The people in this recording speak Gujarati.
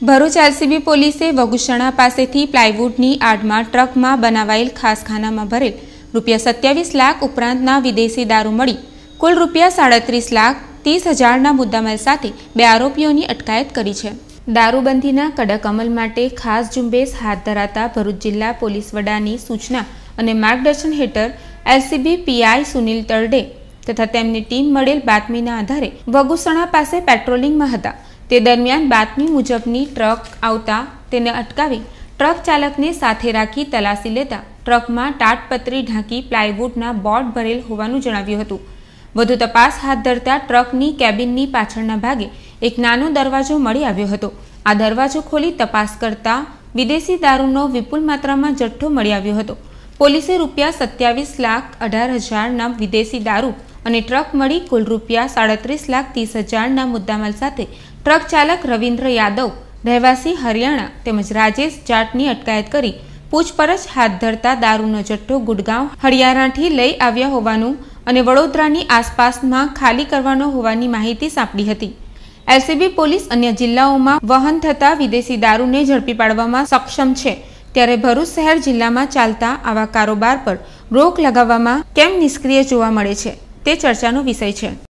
ભરૂચ એલસીબી પોલીસે વગુસણા પાસેથી પ્લાયવુડની આડમાં ટ્રકમાં બનાવાયેલ ખાસખાનામાં ભરેલ રૂપિયા સત્યાવીસ લાખ ઉપરાંતના વિદેશી દારૂ મળી, કુલ રૂપિયા સાડત્રીસ લાખ ત્રીસ હજારના મુદ્દામાલ સાથે બે આરોપીઓની અટકાયત કરી છે. દારૂબંધીના કડક અમલ માટે ખાસ ઝુંબેશ હાથ ધરાતા ભરૂચ જિલ્લા પોલીસ વડાની સૂચના અને માર્ગદર્શન હેઠળ એલસીબી પીઆઈ સુનિલ તરડે તથા તેમની ટીમ મળેલ બાતમીના આધારે વગુસણા પાસે પેટ્રોલિંગમાં હતા. તે દરમિયાન બાતમી મુજબની ટ્રક આવતા તેને અટકાવી ટ્રક ચાલકને સાથે રાખી તલાસી લેતા ટ્રકમાં ટાટપત્રી ઢાંકી પ્લાયવુડના બોર્ડ ભરેલ હોવાનું જણાવ્યું હતું. વધુ તપાસ હાથ ધરતા ટ્રકની કેબિનની પાછળના ભાગે એક નાનો દરવાજો મળી આવ્યો હતો. આ દરવાજો ખોલી તપાસ કરતા વિદેશી દારૂનો વિપુલ માત્રામાં જથ્થો મળી આવ્યો હતો. પોલીસે રૂપિયા સત્યાવીસ લાખ અઢાર હજારના વિદેશી દારૂ અને ટ્રક મળી કુલ રૂપિયા સાડત્રીસ લાખ ત્રીસ હજારના મુદ્દામાલ સાથે. ટ્રક ચાલક રવિન્દ્ર યાદવ, રહેવાસી હરિયાણા તેમજ રાજેશ જાટની અટકાયત કરી. પૂછપરછ હાથ ધરતા દારૂનો જથ્થો ગુડગાંવ હરિયાણાથી લઈ આવ્યા હોવાનું અને વડોદરાની આસપાસમાં ખાલી કરવાનો હોવાની માહિતી સાંપડી હતી. એલસીબી પોલીસ અન્ય જિલ્લાઓમાં વહન થતા વિદેશી દારૂને ઝડપી પાડવામાં સક્ષમ છે. ત્યારે ભરૂચ શહેર જિલ્લામાં ચાલતા આવા કારોબાર પર રોક લગાવવામાં કેમ નિષ્ક્રિય જોવા મળે છે? તે ચર્ચાનો વિષય છે.